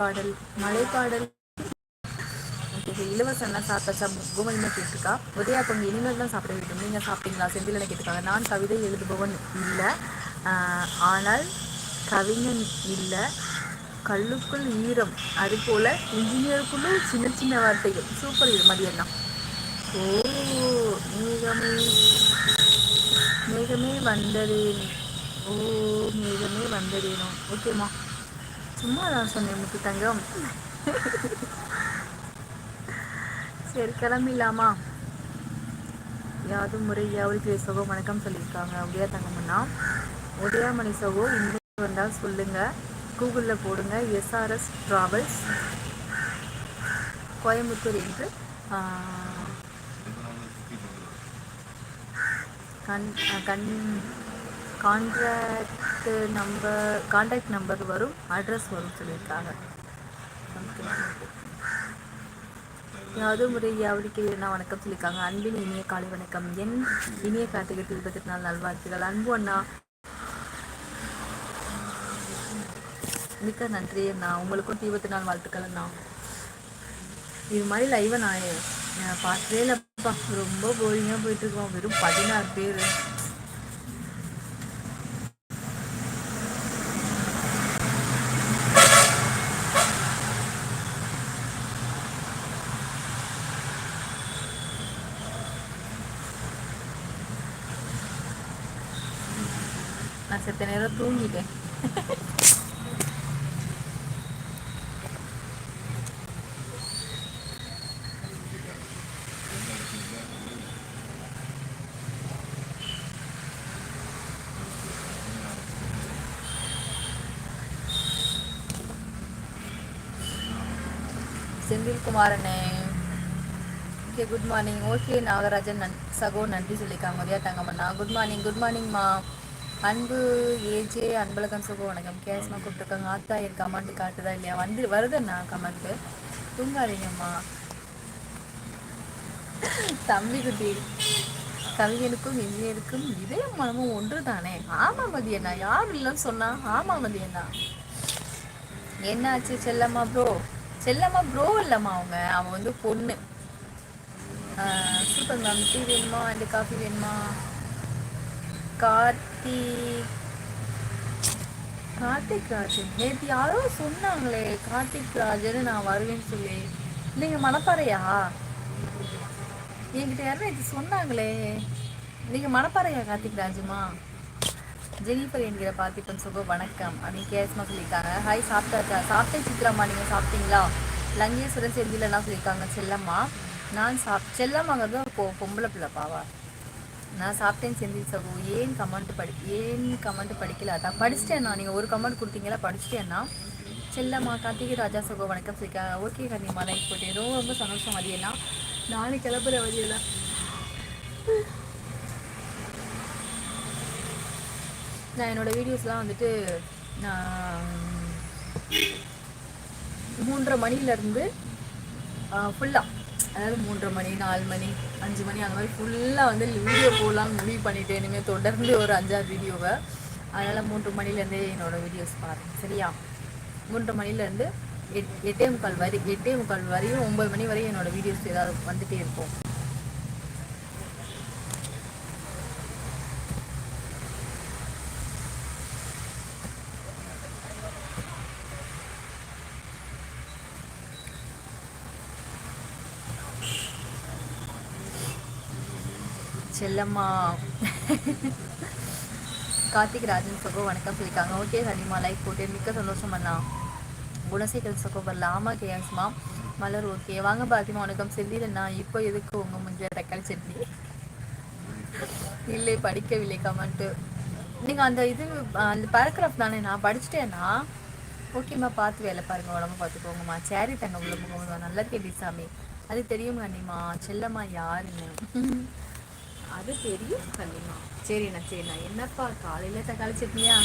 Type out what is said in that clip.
பாடல் மலைப்பாடல். ஓகே இலவசம்லாம் சாப்பிட்டா கோமதிமா கேட்டிருக்கா. உதயா பொங்கல் இனிமேல் தான் சாப்பிட வேண்டும். நீங்கள் சாப்பிட்டீங்களா? செந்திலனை கேட்டிருக்காங்க. நான் கவிதை எழுதுபவன் இல்லை. ஆனால் கவிஞன் இல்லை. கல்லுக்குள் ஈரம். அது போல இன்ஜினியருக்குள்ளே சின்ன சின்ன வார்த்தைகள். சூப்பர் இது மதியண்ணா ஓ மேகமே. மேகமே வந்ததேன் ஓ மேகமே வந்ததேனோ ஓகேம்மா. சும்மா தான் சொன்னேன் முத்து தங்கம் சரி கிளம்பிடலாமா? யாவது முறை யாவது சகோ வணக்கம் சொல்லியிருக்காங்க. உதயா தங்கம்னா உதயாமணி சகோ இன்னும் வந்தால் சொல்லுங்கள் கூகுளில் போடுங்க. எஸ்ஆர்எஸ் ட்ராவல்ஸ் கோயம்புத்தூர் என்று கண் கண் கான்ட்ராக்ட் நம்பர் கான்டாக்ட் நம்பர் வரும் அட்ரஸ் வரும் சொல்லியிருக்காங்க. யாவது முறை யாவடிக்கு என்ன வணக்கம் சொல்லியிருக்காங்க. அன்பின் இனிய காலை வணக்கம். என் இனிய கார்த்திகை இருபத்தி நாள் நல்வாழ்த்துகள் அன்பு அண்ணா. மிக்க நன்றி அண்ணா. உங்களுக்கும் இருபத்தி நாள் வாழ்த்துக்கள் அண்ணா. இது மாதிரி லைவை நான் பார்த்ததே இல்லைப்பா. ரொம்ப போரிங்காக போயிட்டு இருக்கோம். வெறும் பதினாறு பேர். நான் செத்த நேரம் தூங்கிட்டேன் செந்தில்குமாரனே okay good morning okay Nagarajan நன் சகோ நன்றி சொல்லியிருக்காங்க மதியா தங்கம்மண்ணா குட் மார்னிங் குட் மார்னிங்மா அன்பு ஏஜே அன்பழகன் சுகம் வணக்கம். கேஸ்மா கூப்பிட்டுருக்காங்க. ஆத்தா என் கமெண்ட் காட்டுதா இல்லையா? வந்து வருதுண்ணா கமெண்ட்டு தூங்காதீங்கம்மா. தம்பி குட்டி. கவிஞனுக்கும் இந்தியருக்கும் இதே மனமும் ஒன்று தானே ஆமா மதியண்ணா யார் இல்லைன்னு சொன்னா ஆமா மதியண்ணா என்னாச்சு செல்லம்மா ப்ரோ செல்லம்மா ப்ரோ இல்லைம்மா அவங்க. அவன் வந்து பொண்ணு. சூப்பர் மேம் டீ வேணுமா? அண்ட் காஃபி வேணுமா? கார்த்தி கார்த்திக் ராஜன் நேற்று யாரோ சொன்னாங்களே கார்த்திக் ராஜன் நான் வருவேன்னு சொல்லி. நீங்க மணப்பாறையா? என்கிட்ட யாரும் நேற்று சொன்னாங்களே. நீங்க மணப்பாறையா கார்த்திக் ராஜுமா ஜெனிஃபர் என்கிற பார்த்திபன் சுக வணக்கம். அப்படின்னு கேஸ்மா சொல்லியிருக்காங்க. ஹாய் சாப்பிட்டாச்சா? சாப்பிட்டே சித்திரம்மா நீங்க சாப்பிட்டீங்களா? லங்கேஸ்வரன் செந்திலெல்லாம் சொல்லியிருக்காங்க. செல்லம்மா நான் சாப் செல்லம்மாங்கிறது பொம்பளை பிள்ளை பாவா. நான் சாப்பிட்டேன் செந்தில் சகோ ஏன் கமெண்ட் படி ஏன் கமெண்ட் படிக்கல அதான் படிச்சிட்டேன்னா நீங்கள் ஒரு கமெண்ட் கொடுத்தீங்களா படிச்சிட்டேன்னா செல்லம்மா கார்த்திகை ராஜா சகோ வணக்கம் சொல்லிக்கா. ஓகே கண்ணியம்மா லைக் போட்டேன் ரொம்ப ரொம்ப சந்தோஷம் வரையலாம் நாளைக்கு கிளம்புற வழியெல்லாம் நான் என்னோடய வீடியோஸ்லாம் வந்துட்டு நான் மூன்றரை மணிலேருந்து ஃபுல்லாக அதாவது மூன்றரை மணி நாலு மணி அஞ்சு மணி அந்த மாதிரி ஃபுல்லாக வந்து வீடியோ போடலாம்னு முடிவு பண்ணிவிட்டு இனிமேல் தொடர்ந்து ஒரு அஞ்சாறு வீடியோவை அதனால் மூன்று மணிலேருந்தே என்னோடய வீடியோஸ் பாருங்கள் சரியா? மூன்று மணிலேருந்து எட் எட்டே முக்கால் வரை எட்டே முக்கால் வரையும் ஒம்பது மணி வரையும் என்னோடய வீடியோஸ் ஏதாவது வந்துகிட்டே இருக்கும். செல்லம்மா. கார்த்திக் ராஜன் சகோ வணக்கம் சொல்லியிருக்காங்க ஓகே ஹனிமா லைக் போட்டு மிக்க சந்தோஷம் அண்ணா. குணசேகர் சகோ வரல ஆமா கேஸ்மா மலர் ஓகே வாங்க பாத்திமா வணக்கம். செல்லிடண்ணா இப்போ எதுக்கு உங்க முஞ்ச தக்காளி சட்னி? இல்லை படிக்கவில்லை கமெண்ட்டு நீங்கள் அந்த இது அந்த பேராகிராஃப் தானே நான் படிச்சுட்டேன்னா ஓகேம்மா பார்த்து வேலை பாருங்கள் உடம்பு பார்த்துக்கோங்கம்மா சேரி தங்க உள்ள முகம் நல்லா கேள்வி சாமி அது தெரியும் கண்ணிமா செல்லம்மா யாருன்னு? அது தெரியும் கண்டிப்பா. சரிண்ணா சரிண்ணா. என்னப்பா காலையில தக்காளி சட்னியா?